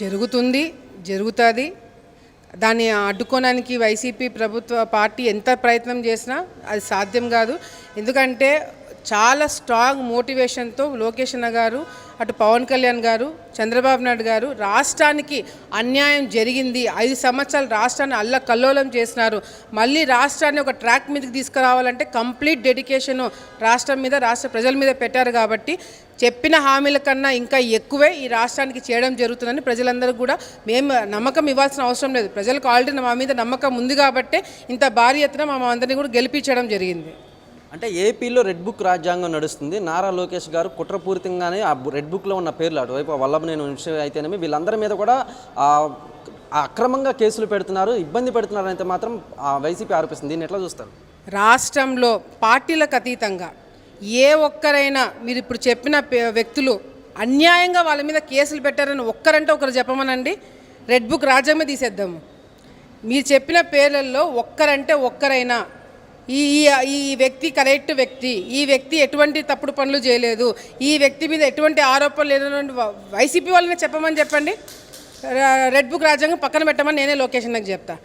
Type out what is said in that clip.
జరుగుతుంది జరుగుతుంది. దాన్ని అడ్డుకోవడానికి వైసీపీ ప్రభుత్వ పార్టీ ఎంత ప్రయత్నం చేసినా అది సాధ్యం కాదు. ఎందుకంటే చాలా స్ట్రాంగ్ మోటివేషన్తో లోకేష్ అన్న గారు అటు పవన్ కళ్యాణ్ గారు చంద్రబాబు నాయుడు గారు రాష్ట్రానికి అన్యాయం జరిగింది. ఐదు సంవత్సరాలు రాష్ట్రాన్ని అల్ల కల్లోలం చేసినారు. మళ్ళీ రాష్ట్రాన్ని ఒక ట్రాక్ మీదకి తీసుకురావాలంటే కంప్లీట్ డెడికేషన్ రాష్ట్రం మీద రాష్ట్ర ప్రజల మీద పెట్టారు కాబట్టి చెప్పిన హామీల కన్నా ఇంకా ఎక్కువే ఈ రాష్ట్రానికి చేయడం జరుగుతుందని ప్రజలందరూ కూడా మేము నమ్మకం ఇవ్వాల్సిన అవసరం లేదు. ప్రజలకు ఆల్రెడీ మా మీద నమ్మకం ఉంది కాబట్టే ఇంత భారీ ఎత్తున మా అందరినీ కూడా గెలిపించడం జరిగింది. అంటే ఏపీలో రెడ్ బుక్ రాజ్యాంగం నడుస్తుంది. నారా లోకేష్ గారు కుట్రపూరితంగానే ఆ రెడ్ బుక్లో ఉన్న పేర్లు అటువైపు వల్లభనేని విషయం అయితేనేమి వీళ్ళందరి మీద కూడా అక్రమంగా కేసులు పెడుతున్నారు ఇబ్బంది పెడుతున్నారు అయితే మాత్రం వైసీపీ ఆరోపిస్తుంది. దీన్ని ఎట్లా చూస్తారు? రాష్ట్రంలో పార్టీలకు అతీతంగా ఏ ఒక్కరైనా మీరు ఇప్పుడు చెప్పిన పే- వ్యక్తులు అన్యాయంగా వాళ్ళ మీద కేసులు పెట్టారని ఒక్కరంటే ఒకరు చెప్పమనండి. రెడ్ బుక్ రాజ్యమే తీసేద్దాము. మీరు చెప్పిన పేర్లలో ఒక్కరంటే ఒక్కరైనా ఈ ఈ- వ్యక్తి కరెక్ట్ వ్యక్తి. ఈ వ్యక్తి ఎటువంటి తప్పుడు పనులు చేయలేదు. ఈ వ్యక్తి మీద ఎటువంటి ఆరోపణలు లేనటువంటి వైసీపీ వాళ్ళని చెప్పమని చెప్పండి. రెడ్ బుక్ రాజ్యాంగం పక్కన పెట్టమని నేనే లొకేషన్ నాకు చెప్తా.